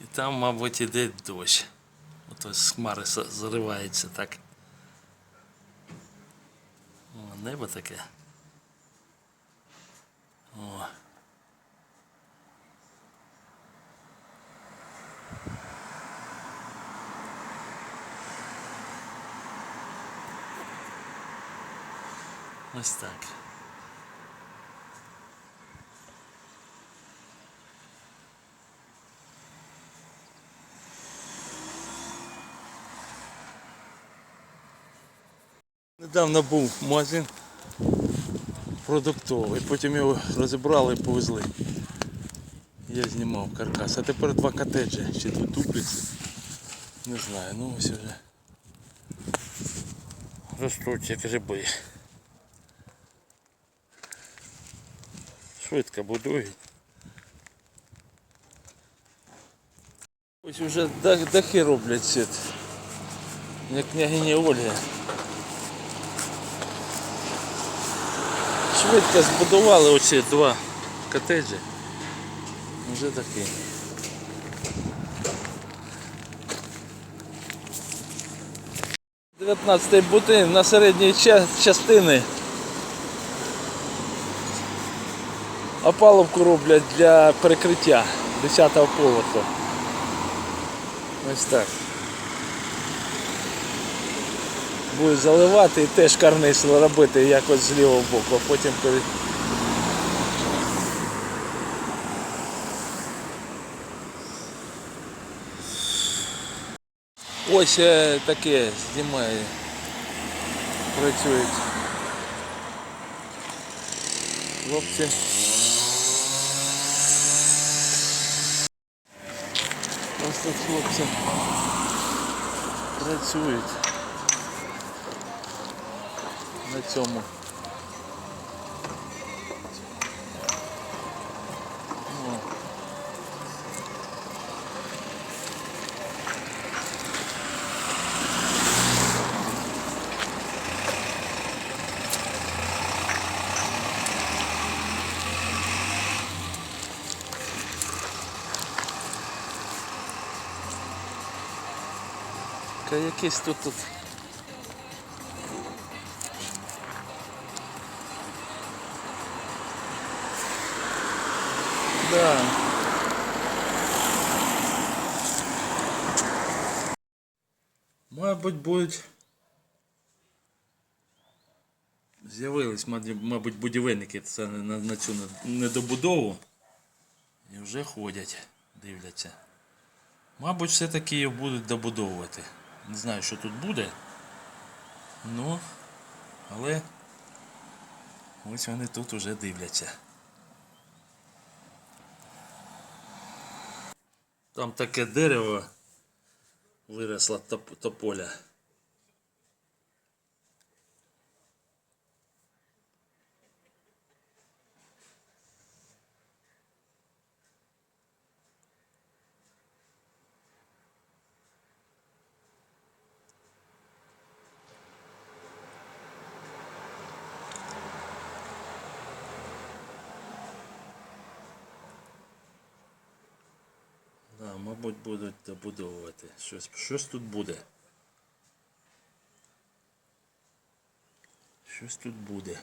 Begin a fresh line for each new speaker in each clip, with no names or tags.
І там, мабуть, іде дощ. Ото з хмари заривається так. О, небо таке. О. Ось так. Недавно був магазин продуктовий, потім його розібрали і повезли. Я знімав каркас. А тепер два котеджі. Чи тут дуплекси. Не знаю, ну ось вже. Ростуть як гриби. Швидко будують. Ось вже дахи роблять світ. Як княгиня Ольга. Швидко збудували оці два котеджі. Вже такі. Дев'ятнадцятий будинок на середній ча- частини. Опалубку роблять для перекриття 10-го поверху. Ось так. Будуть заливати і теж карниз робити якось з лівого боку, а потім пере- Ось е, таке знімає. Працюють. Хлопці. Тут хлопці працюють на цьому. Якийсь тут тут. Да. Мабуть, будуть. З'явились, мабуть, будівельники це на, на цю недобудову. І вже ходять, дивляться. Мабуть, все-таки її будуть добудовувати. Не знаю, що тут буде. Ну, але ось вони тут уже дивляться. Там таке дерево виросло топ- тополя. Мабуть, будуть добудовувати. Щось, щось тут буде. Щось тут буде.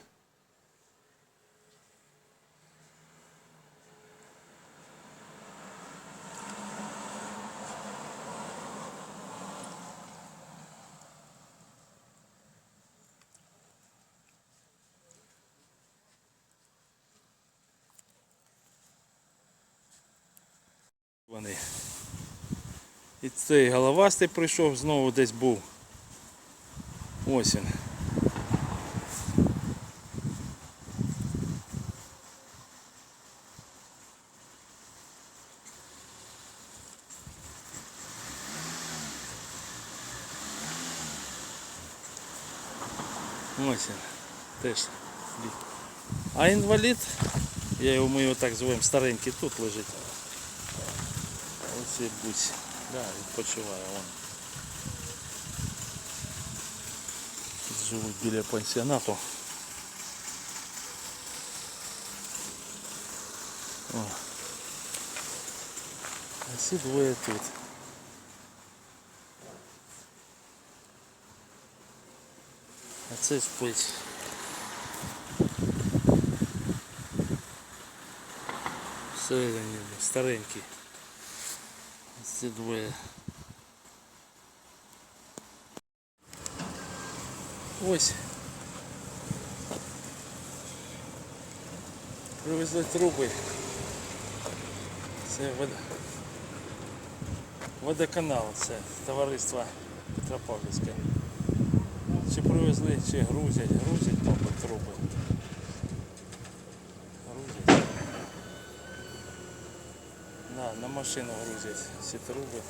Вони. І цей головастий прийшов, знову десь був. Ось він. Ось він. Теж. А інвалід, я його, ми його так звемо, старенький тут лежить. І будь. Да, відпочиває вон. Тут живуть біля пансіонату. О. А ці двоє тут. А це спить. Всередині старенький. Ці двоє. Ось. Привезли труби. Це вода. Водоканал, це товариство Петропавлівське. Чи привезли, чи грузять, грузять, мабуть, труби. Грузять. На, на машину грузять ці труби.